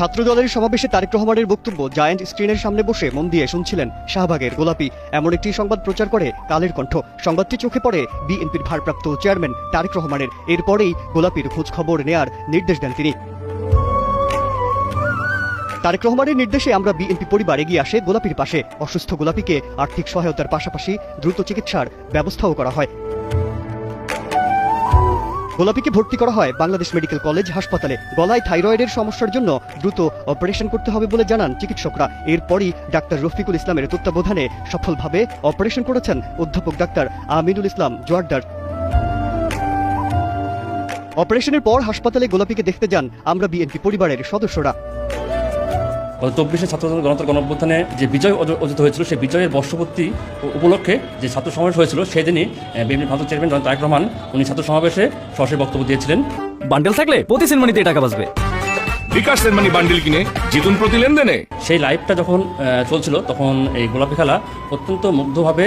ছাত্রদলের সমাবেশে তারেক রহমানের বক্তব্য জায়ান্ট স্ক্রিনের সামনে বসে মন দিয়ে শুনছিলেন শাহবাগের গোলাপি। এমন একটি সংবাদ প্রচার করে কালের কণ্ঠ। সংবাদটি চোখে পড়ে বিএনপির ভারপ্রাপ্ত চেয়ারম্যান তারেক রহমানের। এরপরেই গোলাপির খোঁজ খবর নেয়ার নির্দেশ দেন তিনি। তারেক রহমানের নির্দেশে আমরা বিএনপি পরিবার এগিয়ে আসে গোলাপির পাশে। অসুস্থ গোলাপিকে আর্থিক সহায়তার পাশাপাশি দ্রুত চিকিৎসার ব্যবস্থাও করা হয়। গোলাপিকে ভর্তি করা হয় বাংলাদেশ মেডিকেল কলেজ হাসপাতালে। গলায় থাইরয়েডের সমস্যার জন্য দ্রুত অপারেশন করতে হবে বলে জানান চিকিৎসকরা। এরপরই ডাক্তার রফিকুল ইসলামের তত্ত্বাবধানে সফলভাবে অপারেশন করেছেন অধ্যাপক ডাক্তার আমিনুল ইসলাম জোয়ারদার অপারেশনের পর হাসপাতালে গোলাপিকে দেখতে যান আমরা বিএনপি পরিবারের সদস্যরা। গত চব্বিশে ছাত্র গণতন্ত্র গণঅভ্যুত্থানে যে বিজয় অর্জ- অর্জিত হয়েছিল, সেই বিজয়ের বর্ষপূর্তি উপলক্ষে যে ছাত্র সমাবেশ হয়েছিল সেদিনই বিএনপি ভারতের চেয়ারম্যান জয়ন্ত রহমান উনি ছাত্র সমাবেশে সরাসরি বক্তব্য দিয়েছিলেন। বান্ডেল থাকলে প্রতি সিনেমানিতে টাকা বাঁচবে। বিকাশ সেনমানি বান্ডিল কিনে জিতুন প্রতি লেনদেনে। সেই লাইভটা যখন চলছিল, তখন এই গোলাপি খেলা অত্যন্ত মুগ্ধভাবে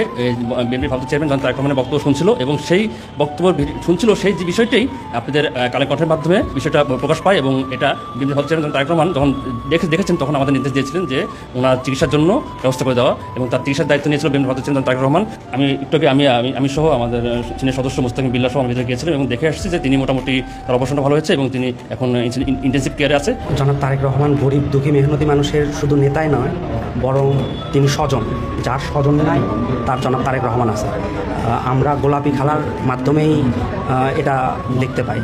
বিএনপি ভারত চেয়ারম্যান জনাব তারেক রহমানের বক্তব্য শুনছিল এবং সেই বক্তব্য শুনছিল সেই যে বিষয়টাই আপনাদের কালে কণ্ঠের মাধ্যমে বিষয়টা প্রকাশ পায় এবং এটা বিএনপি ভারত চেয়ারম্যান তারেক রহমান যখন দেখে, দেখেছেন, তখন আমাদের নির্দেশ দিয়েছিলেন যে ওনার চিকিৎসার জন্য ব্যবস্থা করে দেওয়া এবং তার চিকিৎসার দায়িত্ব নিয়েছিল বিএনপি ভারত চেয়ারম্যান তারেক রহমান আমি একটু আগে, আমি আমি সহ আমাদের চীনের সদস্য মুস্তাকিম বিল্লা সহ আমি গিয়েছিলাম এবং দেখে আসছি যে তিনি মোটামুটি তার অবস্থানটা ভালো হয়েছে এবং তিনি এখন ইন্টেন্সিভ কেয়ারে আছে। জনাব তারেক রহমান গরিব, দুঃখী, মেহনতি মানুষের শুধু নেতাই নয়, বরং তিনি স্বজন। যার স্বজন নাই, তার জনাব তারেক রহমান আছে। আমরা গোলাপি খেলার মাধ্যমেই এটা দেখতে পাই।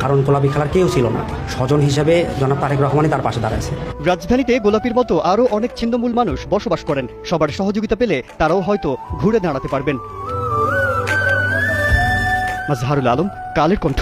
কারণ গোলাপি খেলার কেউ ছিল না। স্বজন হিসেবে জনাব তারেক রহমানই তার পাশে দাঁড়াইছে রাজধানীতে গোলাপির মতো আরও অনেক ছিন্নমূল মানুষ বসবাস করেন। সবার সহযোগিতা পেলে তারাও হয়তো ঘুরে দাঁড়াতে পারবেন। মাজহারুল আলম, কালের কণ্ঠ।